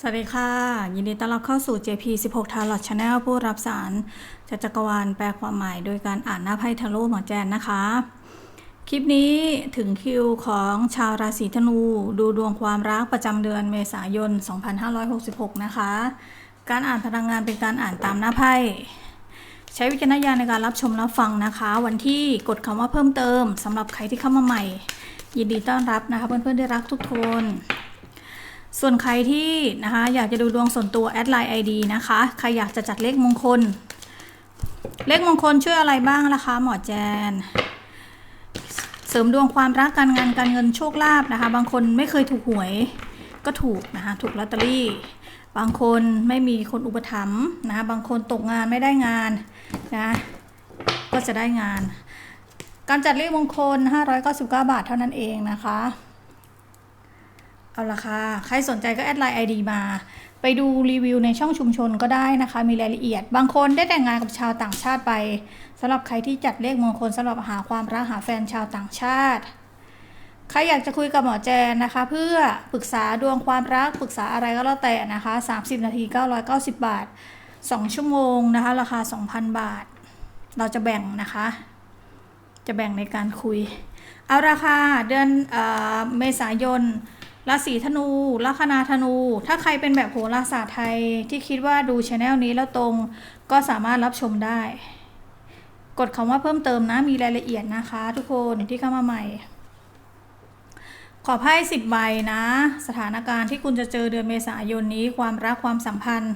สวัสดีค่ะ ยินดีต้อนรับเข้าสู่ JP 16 Tarot Channel ผู้รับสารจากจักรวาลแปลความหมายโดยการอ่านหน้าไพ่ทาโร่หมอแจนนะคะ คลิปนี้ถึงคิวของชาวราศีธนู ดูดวงความรักประจำเดือนเมษายน 2566 นะคะ การอ่านพลังงานเป็นการอ่านตามหน้าไพ่ใช้วิจารณญาณในการรับชมรับฟังนะคะ วันที่กดคำว่าเพิ่มเติมสำหรับใครที่เข้ามาใหม่ ยินดีต้อนรับนะคะ เพื่อนๆที่รักทุกคน ส่วนใครที่นะคะอยากจะดูดวงส่วนตัวแอดไลน์ ID นะคะ ใครอยากจะจัดเลขมงคล เลขมงคลช่วยอะไรบ้างล่ะคะ หมอแจน เสริมดวงความรักการงานการเงินโชคลาภนะคะ บางคนไม่เคยถูกหวยก็ถูกนะคะ ถูกลอตเตอรี่ บางคนไม่มีคนอุปถัมภ์นะคะบางคนตกงานไม่ได้งานนะก็จะได้งาน การจัดเลขมงคล 599 บาทเท่านั้นเองนะคะ เอาละค่ะ ใครสนใจก็แอดไลน์ ID มา ไปดูรีวิวในช่องชุมชนก็ได้นะคะ มีรายละเอียด บางคนได้แต่งงานกับชาวต่างชาติไปสำหรับใครที่จัดเลขมงคลสำหรับหาความรักหาแฟนชาวต่างชาติ ใครอยากจะคุยกับหมอแจนนะคะ เพื่อปรึกษาดวงความรักปรึกษาอะไรก็แล้วแต่นะคะ 30 นาที 990 บาท 2 ชั่วโมงนะคะ ราคา 2,000 บาท เราจะแบ่งนะคะ จะแบ่งในการคุย เอาราคาเดือนเอเมษายน ราศีธนูลัคนาธนู ถ้าใครเป็นแบบโหราศาสตร์ไทยที่คิดว่าดูช anel นี้แล้วตรงก็สามารถรับชมได้ กดคำว่าเพิ่มเติมนะ มีรายละเอียดนะคะ ทุกคนที่เข้ามาใหม่ ขอไพ่สิบใบนะ สถานการณ์ที่คุณจะเจอเดือนเมษายนนี้ ความรักความสัมพันธ์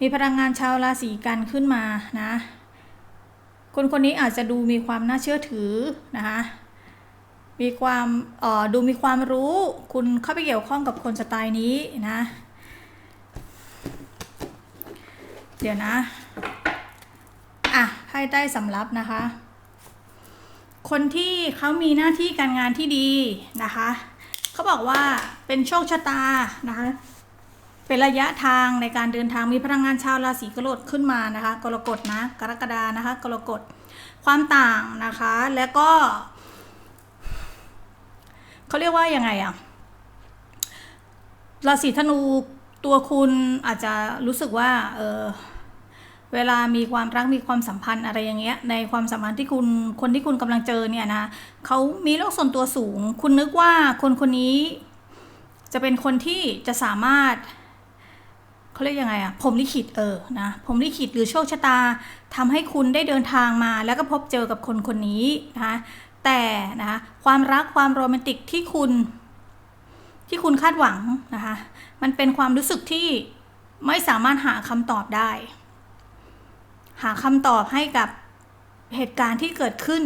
มีพลังงานชาวราศีกันขึ้นมานะ คนคนนี้อาจจะดูมีความน่าเชื่อถือนะคะ มีความออดูมีความรู้ คุณเข้าไปเกี่ยวข้องกับคนสไตล์นี้นะ เดี๋ยวนะ อะไพ่ใต้สำรับนะคะ คนที่เขามีหน้าที่การงานที่ดีนะคะ เขาบอกว่าเป็นโชคชะตานะคะเป็นระยะทางในการเดินทางมีพลังงานชาวราศีกรกฎขึ้นมานะคะ กรกฎนะ กรกฎานะคะ กรกฎความต่างนะคะ แล้วก็ เขาเรียกว่ายังไงอะราศีธนูตัวคุณอาจจะรู้สึกว่าเออเวลามีความรักมีความสัมพันธ์อะไรอย่างเงี้ย ในความสัมพันธ์ที่คุณคนที่คุณกำลังเจอเนี่ยนะเขามีโลกส่วนตัวสูง คุณนึกว่าคนคนนี้ จะเป็นคนที่จะสามารถเขาเรียกยังไงอะผมลิขิตเออนะผมลิขิตหรือโชคชะตาทำให้คุณได้เดินทางมา แล้วก็พบเจอกับคนคนนี้นะคะ แต่นะคะความรักความโรแมนติกที่คุณ ที่คุณคาดหวังนะคะมันเป็นความรู้สึกที่ไม่สามารถหาคำตอบได้ หาคำตอบให้กับเหตุการณ์ที่เกิดขึ้น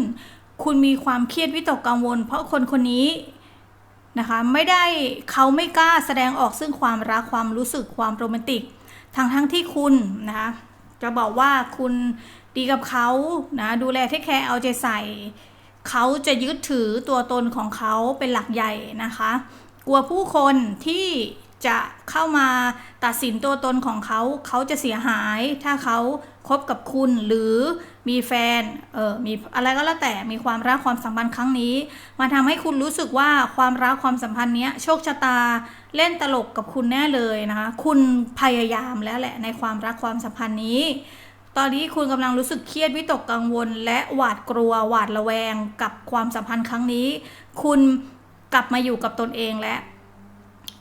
คุณมีความเครียดวิตกกังวล เพราะคนคนนี้นะคะไม่ได้เขาไม่กล้าแสดงออกซึ่งความรักความรู้สึกความโรแมนติกทั้งทั้งที่คุณนะคะจะบอกว่าคุณดีกับเขานะดูแลเทคแคร์เอาใจใส่ เขาจะยึดถือตัวตนของเขาเป็นหลักใหญ่นะคะ กลัวผู้คนที่จะเข้ามาตัดสินตัวตนของเขา เขาจะเสียหาย ถ้าเขาคบกับคุณหรือมีแฟน เออมีอะไรก็แล้วแต่มีความรักความสัมพันธ์ครั้งนี้มาทำให้คุณรู้สึกว่าความรักความสัมพันธ์เนี้ยโชคชะตาเล่นตลกกับคุณแน่เลยนะคะ คุณพยายามแล้วแหละในความรักความสัมพันธ์นี้ ตอนนี้คุณกำลังรู้สึกเครียดวิตกกังวล และหวาดกลัวหวาดระแวงกับความสัมพันธ์ครั้งนี้ คุณกลับมาอยู่กับตนเองและ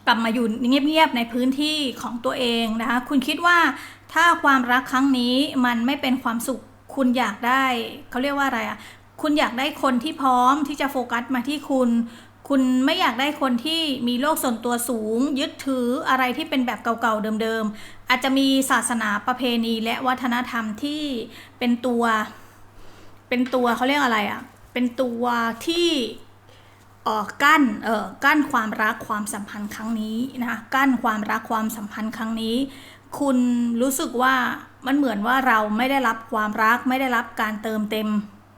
กลับมาอยู่เงียบๆในพื้นที่ของตัวเองนะคะ คุณคิดว่าถ้าความรักครั้งนี้มันไม่เป็นความสุข คุณอยากได้เขาเรียกว่าอะไรอะคุณอยากได้คนที่พร้อมที่จะโฟกัสมาที่คุณ คุณไม่อยากได้คนที่มีโลกส่วนตัวสูง ยึดถืออะไรที่เป็นแบบเก่าๆเดิมๆ อาจจะมีศาสนาประเพณีและวัฒนธรรมที่เป็นตัว เป็นตัวเขาเรียกอะไรอะ เป็นตัวที่ออกั้น เอ่อ กั้นความรักความสัมพันธ์ครั้งนี้นะคะ กั้นความรักความสัมพันธ์ครั้งนี้ คุณรู้สึกว่ามันเหมือนว่าเราไม่ได้รับความรัก ไม่ได้รับการเติมเต็ม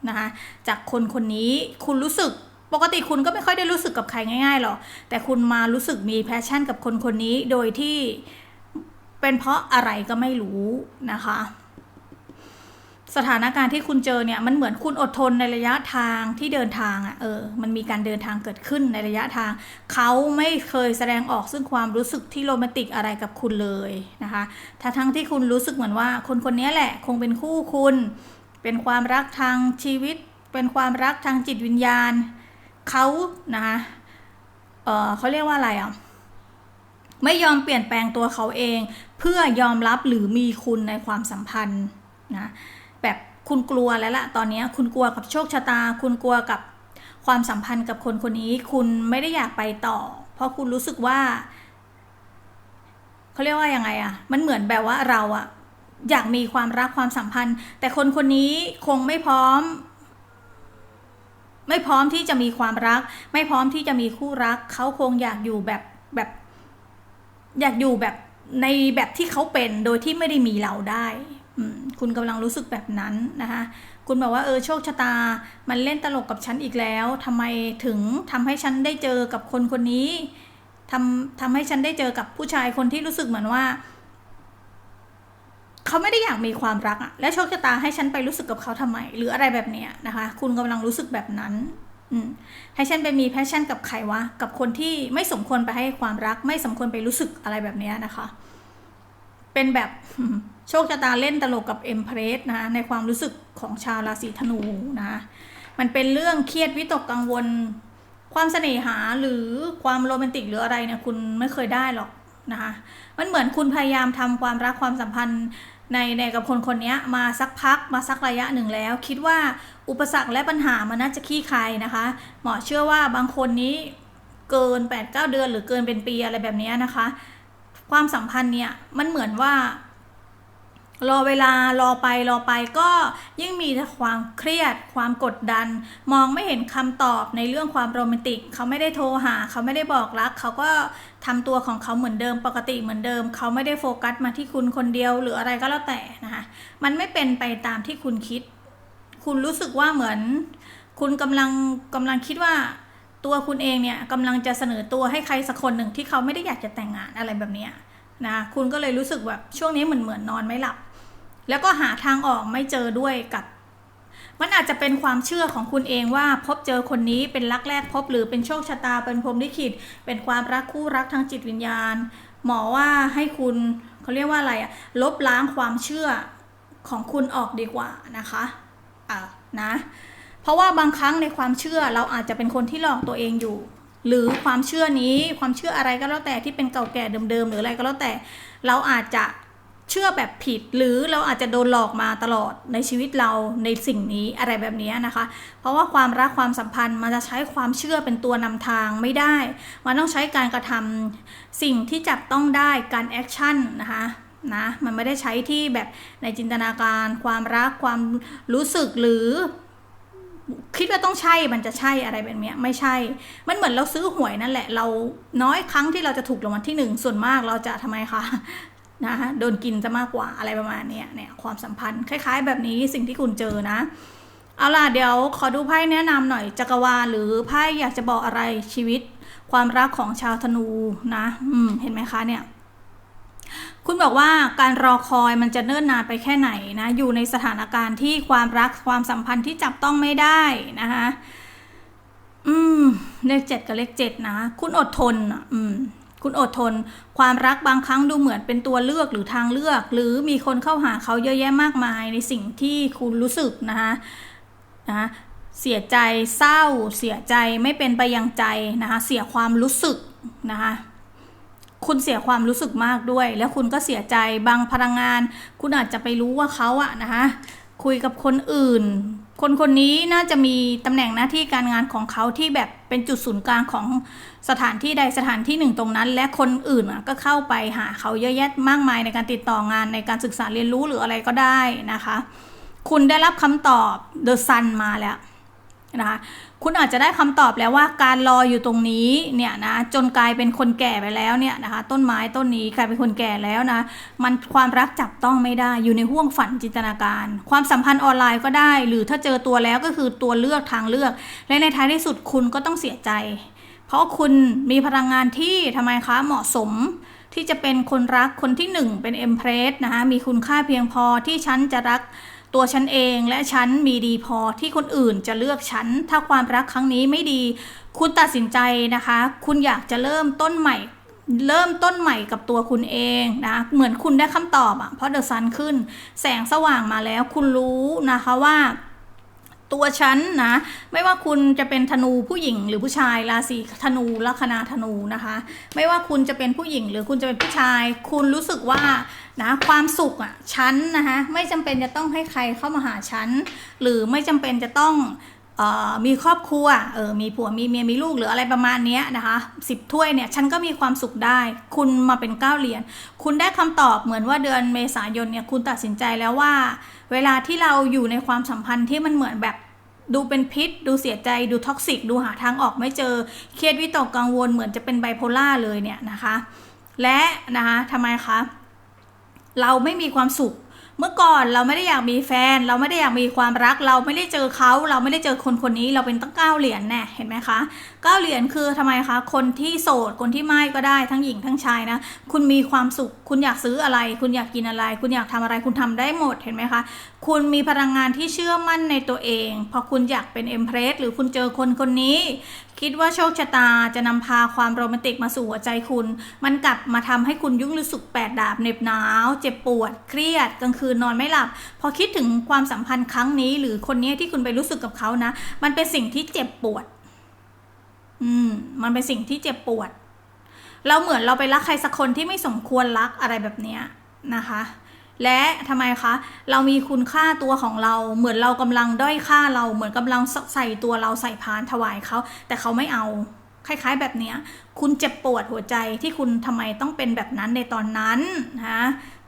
นะคะ จากคนคนนี้ คุณรู้สึก ปกติคุณก็ไม่ค่อยได้รู้สึกกับใครง่ายๆหรอก แต่คุณมารู้สึกมีแพชชั่นกับคนคนนี้โดยที่เป็นเพราะอะไรก็ไม่รู้นะคะ สถานการณ์ที่คุณเจอเนี่ยมันเหมือนคุณอดทนในระยะทางที่เดินทางอะ่ะเออ มันมีการเดินทางเกิดขึ้นในระยะทาง เขาไม่เคยแสดงออกซึ่งความรู้สึกที่โรแมนติกอะไรกับคุณเลยนะคะถ้าทั้งที่คุณรู้สึกเหมือนว่า คนคนนี้แหละ คงเป็นคู่คุณ เป็นความรักทางชีวิต เป็นความรักทางจิตวิญญาณ เขานะคะเออเขาเรียกว่าอะไรอะไม่ยอมเปลี่ยนแปลงตัวเขาเอง เพื่อยอมรับหรือมีคุณในความสัมพันธ์นะแบบคุณกลัวแล้วล่ะตอนนี้คุณกลัวกับโชคชะตา คุณกลัวกับความสัมพันธ์กับคนคนนี้ คุณไม่ได้อยากไปต่อ เพราะคุณรู้สึกว่าเขาเรียกว่ายังไงอะมันเหมือนแบบว่าเราอะอยากมีความรักความสัมพันธ์ แต่คนคนนี้คงไม่พร้อม ไม่พร้อมที่จะมีความรัก ไม่พร้อมที่จะมีคู่รัก เขาคงอยากอยู่แบบแบบ อยากอยู่แบบในแบบที่เขาเป็นโดยที่ไม่ได้มีเราได้คุณกำลังรู้สึกแบบนั้นนะคะ คุณบอกว่าเออโชคชะตา มันเล่นตลกกับฉันอีกแล้วทำไมถึงทำให้ฉันได้เจอกับคนคนนี้ทำทำให้ฉันได้เจอกับผู้ชายคนที่รู้สึกเหมือนว่า เขาไม่ได้อยากมีความรักอะและโชคชะตาให้ฉันไปรู้สึกกับเขาทำไม หรืออะไรแบบเนี้ยนะคะ คุณกำลังรู้สึกแบบนั้นอืมให้ฉันไปมีแพชชั่นกับใครวะ กับคนที่ไม่สมควรไปให้ความรัก ไม่สมควรไปรู้สึกอะไรแบบนี้นะคะ เป็นแบบโชคชะตาเล่นตลกกับเอ็มเพรสนะในความรู้สึกของชาวราศีธนูนะ มันเป็นเรื่องเครียดวิตกกังวล ความเสน่หาหรือความโรแมนติกหรืออะไรเนี่ยคุณไม่เคยได้หรอกนะคะ มันเหมือนคุณพยายามทำความรักความสัมพันธ์ ในในกับคนคนนี้มาสักพักมาสักระยะหนึ่งแล้ว คิดว่าอุปสรรคและปัญหามันน่าจะขี้คายนะคะ หมอเชื่อว่าบางคนนี้เกิน8-9เดือนหรือเกินเป็นปีอะไรแบบนี้นะคะ ความสัมพันธ์เนี่ยมันเหมือนว่า รอเวลารอไปรอไปก็ยิ่งมีความเครียด ความกดดัน มองไม่เห็นคำตอบในเรื่องความโรแมนติก เขาไม่ได้โทรหา เขาไม่ได้บอกรัก เขาก็ทำตัวของเขาเหมือนเดิมปกติเหมือนเดิม เขาไม่ได้โฟกัสมาที่คุณคนเดียวหรืออะไรก็แล้วแต่นะคะมันไม่เป็นไปตามที่คุณคิด คุณรู้สึกว่าเหมือน คุณกำลังกำลังคิดว่าตัวคุณเองเนี่ยกำลังจะเสนอตัวให้ใครสักคนหนึ่งที่เขาไม่ได้อยากจะแต่งงานอะไรแบบนี้นะคุณก็เลยรู้สึกแบบช่วงนี้เหมือนเหมือนนอนไม่หลับ แล้วก็หาทางออกไม่เจอด้วยกับ มันอาจจะเป็นความเชื่อของคุณเองว่าพบเจอคนนี้เป็นรักแรกพบหรือเป็นโชคชะตาเป็นพรมลิขิตเป็นความรักคู่รักทางจิตวิญญาณ หมอว่าให้คุณเขาเรียกว่าอะไรอะลบล้างความเชื่อของคุณออกดีกว่านะคะอะนะเพราะว่าบางครั้งในความเชื่อเราอาจจะเป็นคนที่หลอกตัวเองอยู่ หรือความเชื่อนี้ความเชื่ออะไรก็แล้วแต่ที่เป็นเก่าแก่เดิมๆหรืออะไรก็แล้วแต่ เราอาจจะ เชื่อแบบผิดหรือเราอาจจะโดนหลอกมาตลอดในชีวิตเราในสิ่งนี้อะไรแบบนี้นะคะ เพราะว่าความรักความสัมพันธ์มันจะใช้ความเชื่อเป็นตัวนำทางไม่ได้ มันต้องใช้การกระทำสิ่งที่จับต้องได้การแอคชั่นนะคะนะมันไม่ได้ใช้ที่แบบในจินตนาการความรักความรู้สึกหรือ คิดว่าต้องใช่มันจะใช่อะไรแบบนี้ไม่ใช่ มันเหมือนเราซื้อหวยนั่นแหละ เราน้อยครั้งที่เราจะถูกรางวัลที่หนึ่งส่วนมากเราจะทำไมคะ นะคะโดนกินจะมากกว่าอะไรประมาณนี้เนี่ยความสัมพันธ์ คล้าย ๆ แบบนี้สิ่งที่คุณเจอนะ เอาล่ะเดี๋ยวขอดูไพ่แนะนำหน่อยจักรวาลหรือไพ่อยากจะบอกอะไรชีวิต ความรักของชาวธนูนะอืมเห็นไหมคะเนี่ยคุณบอกว่าการรอคอยมันจะเนิ่นนานไปแค่ไหนนะ อยู่ในสถานการณ์ที่ความรักความสัมพันธ์ที่จับต้องไม่ได้นะคะอืมเลขเจ็ดกับเลขเจ็ดนะ คุณอดทนอืม คุณอดทน ความรักบางครั้งดูเหมือนเป็นตัวเลือกหรือทางเลือก หรือมีคนเข้าหาเขาเยอะแยะมากมายในสิ่งที่คุณรู้สึกนะคะนะเสียใจเศร้า เสียใจไม่เป็นไปยังใจนะคะเสียความรู้สึกนะคะคุณเสียความรู้สึกมากด้วย แล้วคุณก็เสียใจบางพลังงาน คุณอาจจะไปรู้ว่าเขาอะนะคะ คุยกับคนอื่น คนคนนี้น่าจะมีตำแหน่งหน้าที่การงานของเขาที่แบบเป็นจุดศูนย์กลางของสถานที่ใดสถานที่หนึ่งตรงนั้น และคนอื่นก็เข้าไปหาเขาเยอะแยะมากมายในการติดต่องานในการศึกษาเรียนรู้หรืออะไรก็ได้นะคะ คุณได้รับคำตอบ The Sun มาแล้วนะคะ คุณอาจจะได้คำตอบแล้วว่าการรออยู่ตรงนี้เนี่ยนะจนกลายเป็นคนแก่ไปแล้วเนี่ยนะคะ ต้นไม้ต้นนี้กลายเป็นคนแก่แล้วนะ มันความรักจับต้องไม่ได้อยู่ในห่วงฝันจินตนาการ ความสัมพันธ์ออนไลน์ก็ได้ หรือถ้าเจอตัวแล้วก็คือตัวเลือกทางเลือก และในท้ายที่สุดคุณก็ต้องเสียใจ เพราะคุณมีพลังงานที่ทำไมคะเหมาะสมที่จะเป็นคนรักคนที่หนึ่งเป็นเอ็มเพรสนะคะมีคุณค่าเพียงพอที่ฉันจะรัก ตัวฉันเองและฉันมีดีพอที่คนอื่นจะเลือกฉัน ถ้าความรักครั้งนี้ไม่ดี คุณตัดสินใจนะคะ คุณอยากจะเริ่มต้นใหม่ เริ่มต้นใหม่กับตัวคุณเองนะเหมือนคุณได้คำตอบอะเพราะเดอะซันขึ้น แสงสว่างมาแล้วคุณรู้นะคะว่า ตัวฉันนะ ไม่ว่าคุณจะเป็นธนูผู้หญิงหรือผู้ชายราศีธนูลัคนาธนูนะคะ ไม่ว่าคุณจะเป็นผู้หญิงหรือคุณจะเป็นผู้ชาย คุณรู้สึกว่านะความสุขอะฉันนะคะไม่จำเป็นจะต้องให้ใครเข้ามาหาฉันหรือไม่จำเป็นจะต้องออมีครอบครัวเออมีผัวมีเมียมีลูกหรืออะไรประมาณนี้นะคะสิบถ้วยเนี่ยฉันก็มีความสุขได้ คุณมาเป็นเก้าเหรียญคุณได้คำตอบเหมือนว่าเดือนเมษายนเนี่ยคุณตัดสินใจแล้วว่า เวลาที่เราอยู่ในความสัมพันธ์ที่มันเหมือนแบบ ดูเป็นพิษ ดูเสียใจ ดูท็อกซิก ดูหาทางออกไม่เจอ เครียดวิตกกังวลเหมือนจะเป็นไบโพล่าเลยเนี่ยนะคะ และนะคะทำไมคะ เราไม่มีความสุข เมื่อก่อนเราไม่ได้อยากมีแฟน เราไม่ได้อยากมีความรัก เราไม่ได้เจอเขาเราไม่ได้เจอคนคนนี้เราเป็นตั้งเก้าเหรียญแน่เห็นไหมคะเก้าเหรียญคือทำไมคะคนที่โสดคนที่ไม่ก็ได้ทั้งหญิงทั้งชายนะ คุณมีความสุข คุณอยากซื้ออะไร คุณอยากกินอะไร คุณอยากทำอะไรคุณทำได้หมดเห็นไหมคะ คุณมีพลังงานที่เชื่อมั่นในตัวเอง พอคุณอยากเป็นเอ็มเพรสหรือคุณเจอคนคนนี้คิดว่าโชคชะตาจะนำพาความโรแมนติกมาสู่หัวใจคุณ มันกลับมาทำให้คุณยุ่งรู้สึกแปดดาบเหน็บหนาว เจ็บปวด เครียดกลางคืนนอนไม่หลับ พอคิดถึงความสัมพันธ์ครั้งนี้ หรือคนนี้ที่คุณไปรู้สึกกับเขานะ มันเป็นสิ่งที่เจ็บปวด อืม มันเป็นสิ่งที่เจ็บปวด เราเหมือนเราไปรักใครสักคนที่ไม่สมควรรักอะไรแบบเนี้ยนะคะ และทำไมคะ เรามีคุณค่าตัวของเรา เหมือนเรากำลังด้อยค่าเรา เหมือนกำลังใส่ตัวเราใส่พานถวายเขา แต่เขาไม่เอา คล้ายๆ แบบเนี้ยคุณเจ็บปวดหัวใจที่คุณทำไมต้องเป็นแบบนั้นในตอนนั้นนะ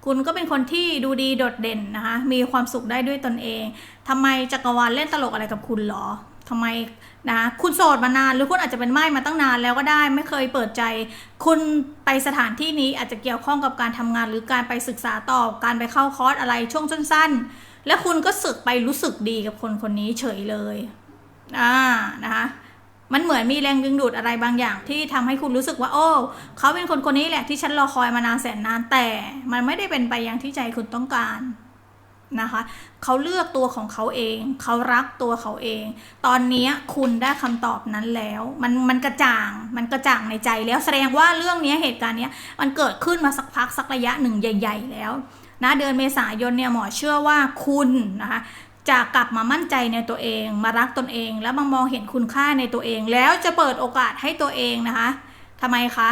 คุณก็เป็นคนที่ดูดีโดดเด่นนะคะ มีความสุขได้ด้วยตนเอง ทำไมจักรวาลเล่นตลกอะไรกับคุณหรอ ทำไมนะคุณโสดมานานหรือคุณอาจจะเป็นไม้มาตั้งนานแล้วก็ได้ ไม่เคยเปิดใจ คุณไปสถานที่นี้อาจจะเกี่ยวข้องกับการทำงาน หรือการไปศึกษาต่อการไปเข้าคอร์สอะไรช่วงสั้นๆ และคุณก็สึกไปรู้สึกดีกับคนคนนี้เฉยเลยอ่านะคะมันเหมือนมีแรงดึงดูดอะไรบางอย่างที่ทำให้คุณรู้สึกว่า โอ้เขาเป็นคนคนนี้แหละที่ฉันรอคอยมานานแสนนานแต่ มันไม่ได้เป็นไปอย่างที่ใจคุณต้องการ นะคะเขาเลือกตัวของเขาเอง เขารักตัวเขาเอง ตอนนี้คุณได้คำตอบนั้นแล้ว มันมันกระจ่าง มันกระจ่างในใจแล้วแสดงว่าเรื่องนี้เหตุการณ์นี้มันเกิดขึ้นมาสักพักสักระยะหนึ่งใหญ่ ๆ แล้วนะเดือนเมษายนเนี่ยหมอเชื่อว่าคุณนะคะจะกลับมามั่นใจในตัวเอง มารักตนเอง แล้วมามองเห็นคุณค่าในตัวเอง แล้วจะเปิดโอกาสให้ตัวเองนะคะทำไมคะ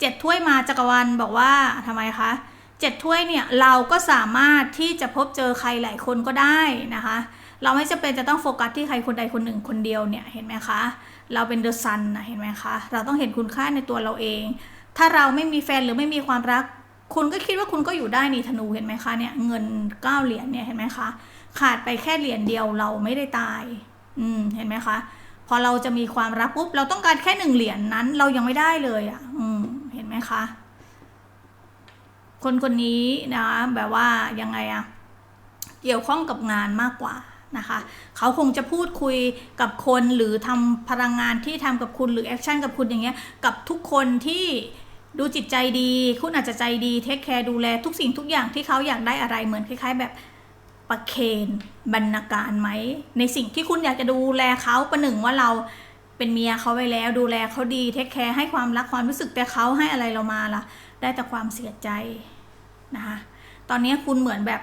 เจ็ดถ้วยมาจักรวาลบอกว่าทำไมคะ เจ็ดถ้วยเนี่ยเราก็สามารถที่จะพบเจอใครหลายคนก็ได้นะคะ เราไม่จำเป็นจะต้องโฟกัสที่ใครคนใดคนหนึ่งคนเดียวเนี่ยเห็นไหมคะ เราเป็นเดอะซันนะเห็นไหมคะ เราต้องเห็นคุณค่าในตัวเราเอง ถ้าเราไม่มีแฟนหรือไม่มีความรัก คุณก็คิดว่าคุณก็อยู่ได้นี่ธนูเห็นไหมคะเนี่ยเงินเก้าเหรียญเนี่ยเห็นไหมคะขาดไปแค่เหรียญเดียวเราไม่ได้ตาย อืมเห็นไหมคะพอเราจะมีความรักปุ๊บเราต้องการแค่หนึ่งเหรียญนนั้นเรายังไม่ได้เลยอะ อืมเห็นไหมคะ คนคนนี้นะแบบว่ายังไงอะเกี่ยวข้องกับงานมากกว่านะคะเขาคงจะพูดคุยกับคนหรือทำพลังงานที่ทำกับคุณหรือแอคชั่นกับคุณอย่างเงี้ยกับทุกคนที่ดูจิตใจดี คุณอาจจะใจดีเทคแคร์ดูแลทุกสิ่งทุกอย่างที่เขาอยากได้อะไรเหมือนคล้าย ๆ แบบประเคนบรรณาการไหม ในสิ่งที่คุณอยากจะดูแลเขาประหนึ่งว่าเราเป็นเมียเขาไว้แล้ว ดูแลเขาดีเทคแคร์ให้ความรักความรู้สึกแต่เขาให้อะไรเรามาล่ะ ได้แต่ความเสียใจ นะคะตอนนี้คุณเหมือนแบบ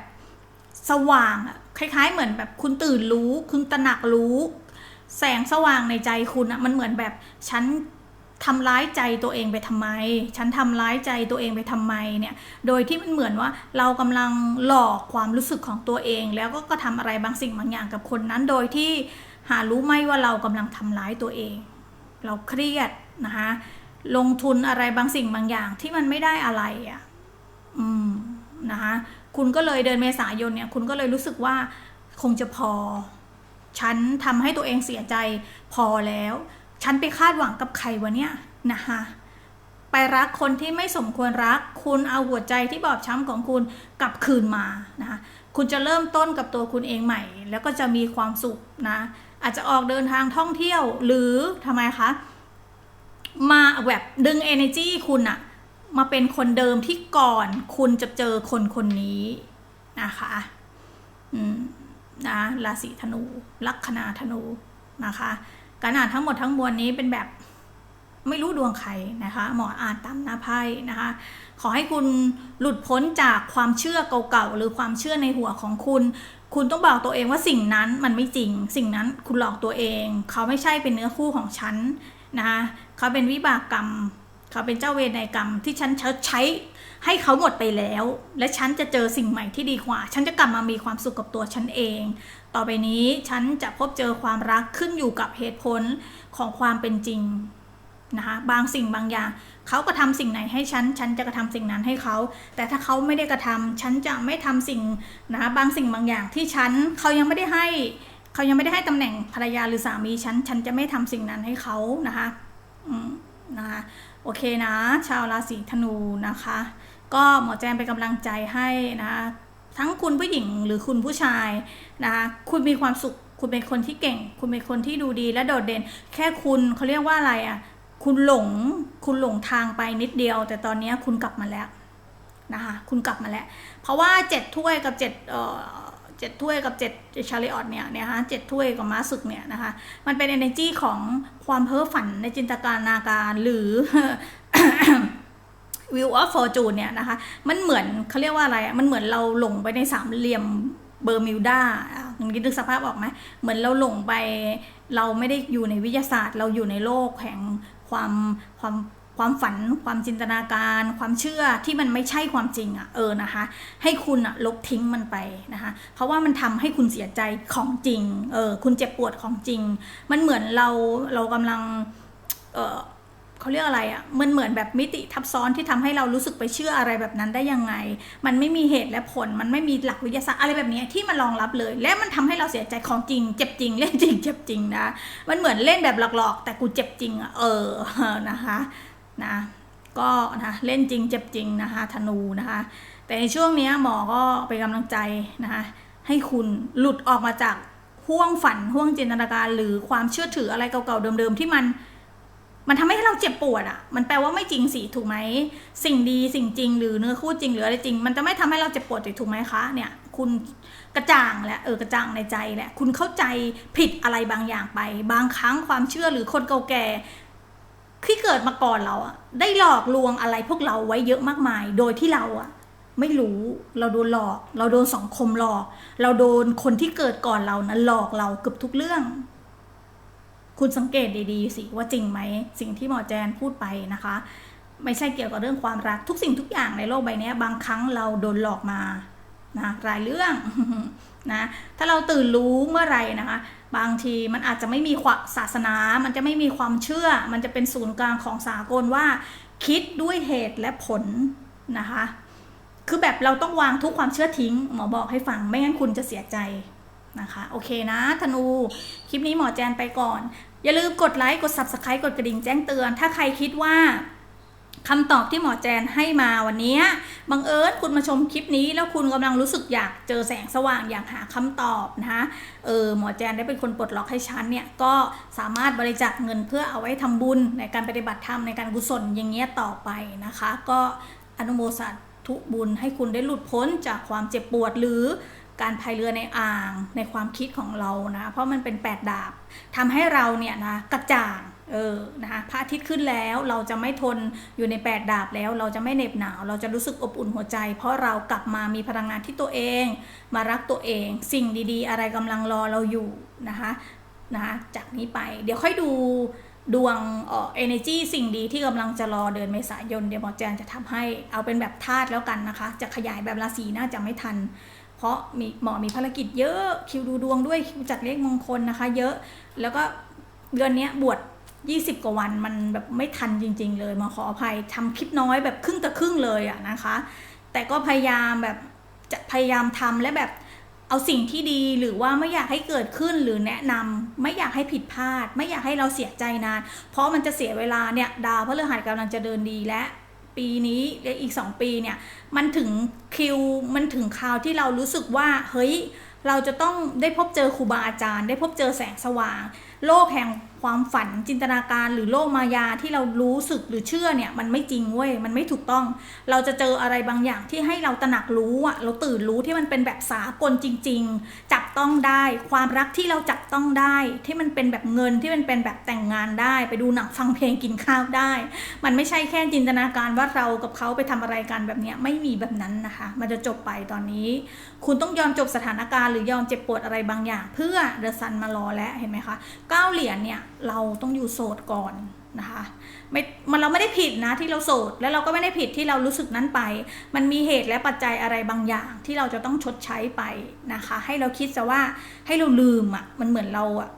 สว่างอะคล้าย ๆ เหมือนแบบคุณตื่นรู้ คุณตระหนักรู้ แสงสว่างในใจคุณอะมันเหมือนแบบฉันทำร้ายใจตัวเองไปทำไม ฉันทำร้ายใจตัวเองไปทำไมเนี่ย โดยที่มันเหมือนว่าเรากำลังหลอกความรู้สึกของตัวเอง แล้วก็ก็ทำอะไรบางสิ่งบางอย่างกับคนนั้น โดยที่หารู้ไหมว่าเรากำลังทำร้ายตัวเอง เราเครียดนะคะลงทุนอะไรบางสิ่งบางอย่างที่มันไม่ได้อะไรอะ่ะ อืมนะคะคุณก็เลยเดินเมษายนเนี่ย คุณก็เลยรู้สึกว่าคงจะพอ ฉันทำให้ตัวเองเสียใจพอแล้ว ฉันไปคาดหวังกับใครวะเนี่ยนะคะไปรักคนที่ไม่สมควรรัก คุณเอาหัวใจที่บอบช้ำของคุณกลับคืนมานะคะคุณจะเริ่มต้นกับตัวคุณเองใหม่ แล้วก็จะมีความสุขนะอาจจะออกเดินทางท่องเที่ยวหรือทำไมคะ มาแบบดึง energy คุณอะ มาเป็นคนเดิมที่ก่อนคุณจะเจอคนคนนี้นะคะอืมนะราศีธนู ลัคนาธนูนะคะการอ่านทั้งหมดทั้งมวลนี้เป็นแบบไม่รู้ดวงใครนะคะ หมออ่านตามหน้าไพ่นะคะ ขอให้คุณหลุดพ้นจากความเชื่อเก่าๆหรือความเชื่อในหัวของคุณ คุณต้องบอกตัวเองว่าสิ่งนั้นมันไม่จริง สิ่งนั้นคุณหลอกตัวเอง เขาไม่ใช่เป็นเนื้อคู่ของฉันนะคะเขาเป็นวิบากกรรม เขาเป็นเจ้าเวรในกรรมที่ฉันใช้ให้เขาหมดไปแล้ว และฉันจะเจอสิ่งใหม่ที่ดีกว่า ฉันจะกลับมามีความสุขกับตัวฉันเอง ต่อไปนี้ฉันจะพบเจอความรักขึ้นอยู่กับเหตุผลของความเป็นจริงนะคะบางสิ่งบางอย่าง เขากระทาสิ่งไหนให้ฉัน ฉันจะกระทำสิ่งนั้นให้เขา แต่ถ้าเขาไม่ได้กระทำฉันจะไม่ทำสิ่งนะคะบางสิ่งบางอย่างที่ฉันเขายังไม่ได้ให้ เขายังไม่ได้ให้ตำแหน่งภรรยาหรือสามีฉัน ฉันจะไม่ทำสิ่งนั้นให้เขานะคะอืมนะคะ โอเคนะ ชาวราศีธนูนะคะ ก็หมอแจมเป็นกำลังใจให้นะทั้งคุณผู้หญิงหรือคุณผู้ชายนะคะคุณมีความสุข คุณเป็นคนที่เก่ง คุณเป็นคนที่ดูดีและโดดเด่น แค่คุณเขาเรียกว่าอะไรอะ คุณหลง คุณหลงทางไปนิดเดียว แต่ตอนนี้คุณกลับมาแล้วนะคะ คุณกลับมาแล้ว เพราะว่าเจ็ดถ้วยกับเจ็ดเอ่อ เจ็ดถ้วยกับเจ็ดชาริออตเนี่ยนี่ยฮะเจ็ดถ้วยกับม้าศึกเนี่ยนะคะ มันเป็น energy ของความเพ้อฝันในจินตนาการหรือวิวออฟฟอร์จูนเนี่ยนะคะ มันเหมือนเขาเรียกว่าอะไรอะ มันเหมือนเราหลงไปในสามเหลี่ยมเบอร์มิวดาคุณคิดนึกสภาพออกไหม เหมือนเราหลงไป เราไม่ได้อยู่ในวิทยาศาสตร์ เราอยู่ในโลกแห่งความความ ความฝัน ความจินตนาการ ความเชื่อที่มันไม่ใช่ความจริงอะเออนะคะ ให้คุณอะลบทิ้งมันไปนะคะ เพราะว่ามันทำให้คุณเสียใจของจริงเออคุณเจ็บปวดของจริง มันเหมือนเราเรากำลังเออเขาเรียกอะไรอะ่ะ มันเหมือนแบบมิติทับซ้อนที่ทำให้เรารู้สึกไปเชื่ออะไรแบบนั้นได้ยังไง มันไม่มีเหตุและผล มันไม่มีหลักวิทยาศาสตร์อะไรแบบนี้ที่มันรองรับเลย และมันทำให้เราเสียใจของจริง เจ็บจริง เล่นจริง เจ็บจริงนะ มันเหมือนเล่นแบบหลอกๆ แต่กูเจ็บจริงอะเออ นะคะ นะก็นะเล่นจริงเจ็บจริงนะคะธนูนะคะ แต่ในช่วงนี้หมอก็เป็นกำลังใจนะคะให้คุณหลุดออกมาจากห่วงฝันห่วงจินตนาการ หรือความเชื่อถืออะไรเก่าๆเดิมๆที่มัน มันทำให้เราเจ็บปวดอะ่ะ มันแปลว่าไม่จริงสิถูกไหมสิ่งดีสิ่งจริงหรือเนื้อคู่จริงหรืออะไรจริง มันจะไม่ทำให้เราเจ็บปวดถูกไหมคะเนี่ย คุณกระจ่างแหละเออกระจ่างในใจแหละคุณเข้าใจผิดอะไรบางอย่างไป บางครั้งความเชื่อหรือคนเก่าแก่ ที่เกิดมาก่อนเราอะได้หลอกลวงอะไรพวกเราไว้เยอะมากมาย โดยที่เราอะไม่รู้เราโดนหลอก เราโดนสังคมหลอก เราโดนคนที่เกิดก่อนเรานะหลอกเราเกือบทุกเรื่อง คุณสังเกตดีๆสิว่าจริงไหมสิ่งที่หมอแจนพูดไปนะคะ ไม่ใช่เกี่ยวกับเรื่องความรักทุกสิ่งทุกอย่างในโลกใบนี้บางครั้งเราโดนหลอกมานะรายเรื่อง นะถ้าเราตื่นรู้เมื่อไรนะคะ บางทีมันอาจจะไม่มีความศาสนา มันจะไม่มีความเชื่อ มันจะเป็นศูนย์กลางของสากลว่า คิดด้วยเหตุและผลนะคะ คือแบบเราต้องวางทุกความเชื่อทิ้ง หมอบอกให้ฟังไม่งั้นคุณจะเสียใจนะคะ โอเคนะธนู คลิปนี้หมอแจนไปก่อน อย่าลืมกดไลค์กด subscribe กดกระดิ่งแจ้งเตือน ถ้าใครคิดว่า คำตอบที่หมอแจนให้มาวันนี้บังเอิญคุณมาชมคลิปนี้ แล้วคุณกำลังรู้สึกอยากเจอแสงสว่างอยากหาคำตอบนะคะเออหมอแจนได้เป็นคนปลดล็อกให้ฉันเนี่ยก็สามารถบริจาคเงินเพื่อเอาไว้ทำบุญในการปฏิบัติธรรมในการกุศลอย่างเงี้ยต่อไปนะคะ ก็อนุโมทนาทุบุญให้คุณได้หลุดพ้นจากความเจ็บปวดหรือการพายเรือในอ่างในความคิดของเรานะ เพราะมันเป็นแปดดาบทำให้เราเนี่ยนะกระจ่าง เออนะคะพระอาทิตย์ขึ้นแล้วเราจะไม่ทนอยู่ในแปดดาบแล้ว เราจะไม่เหน็บหนาว เราจะรู้สึกอบอุ่นหัวใจ เพราะเรากลับมามีพลังงานที่ตัวเอง มารักตัวเอง สิ่งดีๆ อะไรกำลังรอเราอยู่นะคะนะคะจากนี้ไปเดี๋ยวค่อยดูดวงเอ่อ energy สิ่งดีที่กำลังจะรอเดือนเมษายนเดี๋ยวหมอแจนจะทำให้เอาเป็นแบบธาตุแล้วกันนะคะ จะขยายแบบราศีน่าจะไม่ทัน เพราะมีหมอมีภารกิจเยอะคิวดูดวงด้วยคิวจัดเลขมงคลนะคะ เยอะแล้วก็เดือนนี้บวช 20 กว่าวันมันแบบไม่ทันจริง ๆ เลยมาขออภัยทำคลิปน้อยแบบครึ่งต่อครึ่งเลยอะนะคะ แต่ก็พยายามแบบจะพยายามทำและแบบเอาสิ่งที่ดีหรือว่าไม่อยากให้เกิดขึ้นหรือแนะนำไม่อยากให้ผิดพลาด ไม่อยากให้เราเสียใจนาน เพราะมันจะเสียเวลาเนี่ยดาวพฤหัสกำลังจะเดินดีและ ปีนี้และอีก 2 ปีเนี่ยมันถึงคิวมันถึงคราวที่เรารู้สึกว่าเฮ้ยเราจะต้องได้พบเจอครูบาอาจารย์ ได้พบเจอแสงสว่าง โลกแห่ง ความฝันจินตนาการหรือโลกมายาที่เรารู้สึกหรือเชื่อเนี่ยมันไม่จริงเว้ยมันไม่ถูกต้อง เราจะเจออะไรบางอย่างที่ให้เราตระหนักรู้อะเราตื่นรู้ที่มันเป็นแบบสากลจริง ๆ จับต้องได้ ความรักที่เราจับต้องได้ ที่มันเป็นแบบเงินที่มันเป็นแบบแต่งงานได้ ไปดูหนังฟังเพลงกินข้าวได้ มันไม่ใช่แค่จินตนาการว่าเรากับเขาไปทำอะไรกันแบบเนี้ยไม่มีแบบนั้นนะคะ มันจะจบไปตอนนี้ คุณต้องยอมจบสถานการณ์หรือยอมเจ็บปวดอะไรบางอย่าง เพื่อเดอะซันมารอแล้วเห็นไหมคะเก้าเหรียญเนี่ย เราต้องอยู่โสดก่อนนะคะไม่มันเราไม่ได้ผิดนะที่เราโสดแล้วเราก็ไม่ได้ผิดที่เรารู้สึกนั้นไป มันมีเหตุและปัจจัยอะไรบางอย่างที่เราจะต้องชดใช้ไปนะคะ ให้เราคิดซะว่าให้เราลืมอะ่ะมันเหมือนเราอะ่ะ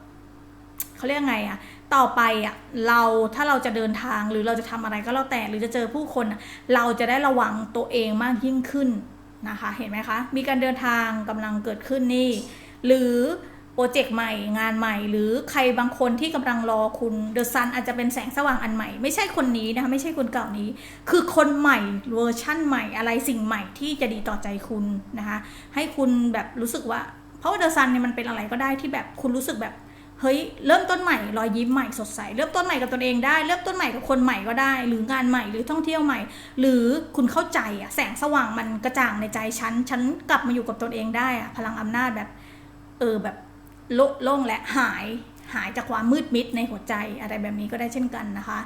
เขาเรียกไงอะ่ะต่อไปอะ่ะเราถ้าเราจะเดินทางหรือเราจะทำอะไรก็แล้วแต่หรือจะเจอผู้คน เราจะได้ระวังตัวเองมากยิ่งขึ้นนะคะ เห็นไหมคะ มีการเดินทางกำลังเกิดขึ้นนี่ หรือ โปรเจกต์ใหม่งานใหม่ หรือใครบางคนที่กำลังรอคุณเดอะซันอาจจะเป็นแสงสว่างอันใหม่ ไม่ใช่คนนี้นะคะไม่ใช่คนเก่านี้ คือคนใหม่เวอร์ชั่นใหม่อะไรสิ่งใหม่ที่จะดีต่อใจคุณนะคะให้คุณแบบรู้สึกว่า เพราะว่าเดอะซันเนี่ยมันเป็นอะไรก็ได้ที่แบบคุณรู้สึกแบบเฮ้ยเริ่มต้นใหม่รอยยิ้มใหม่สดใส เริ่มต้นใหม่กับตัวเองได้ เริ่มต้นใหม่กับคนใหม่ก็ได้ หรืองานใหม่หรือท่องเที่ยวใหม่ หรือคุณเข้าใจอะแสงสว่างมันกระจ่างในใจฉันฉันกลับมาอยู่กับตัวเองได้อะพลังอำนาจแบบเออแบบ โลโล่งและหายหายจากความมืดมิดในหัวใจอะไรแบบนี้ก็ได้เช่นกันนะคะ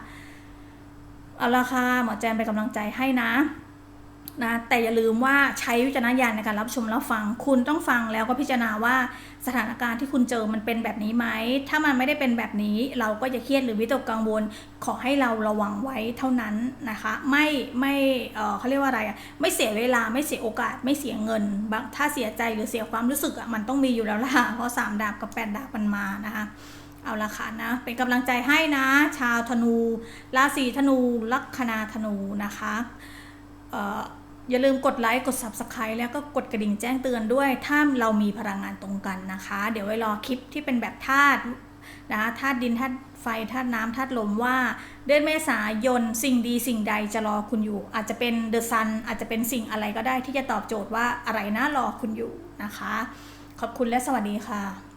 เอาละค่ะหมอแจนเป็นกำลังใจให้นะ นะแต่อย่าลืมว่าใช้วิจารณญาณในการรับชมรับฟัง คุณต้องฟังแล้วก็พิจารณาว่าสถานการณ์ที่คุณเจอมันเป็นแบบนี้ไหม ถ้ามันไม่ได้เป็นแบบนี้ เราก็จะเครียดหรือวิตกกังวล ขอให้เราระวังไว้เท่านั้นนะคะ ไม่ไม่เออเขาเรียกว่าอะไรอะไม่เสียเวลาไม่เสียโอกาสไม่เสียเงินบางถ้าเสียใจหรือเสียความรู้สึกอะมันต้องมีอยู่แล้วล่ะเพราะสามดาบกับแปดดาบมันมานะคะเอาละค่ะนะ เป็นกำลังใจให้นะ ชาวธนู ราศีธนู ลัคนาธนูนะคะ เอ่อ อย่าลืมกดไลค์กด Subscribe แล้วก็กดกระดิ่งแจ้งเตือนด้วย ถ้าเรามีพลังงานตรงกันนะคะ เดี๋ยวไว้รอคลิปที่เป็นแบบธาตุนะคะธาตุดินธาตุไฟธาตุน้ำธาตุลมว่า เดือนเมษายนสิ่งดีสิ่งใดจะรอคุณอยู่ อาจจะเป็นเดอะซันอาจจะเป็นสิ่งอะไรก็ได้ที่จะตอบโจทย์ว่าอะไรนะรอคุณอยู่นะคะ ขอบคุณและสวัสดีค่ะ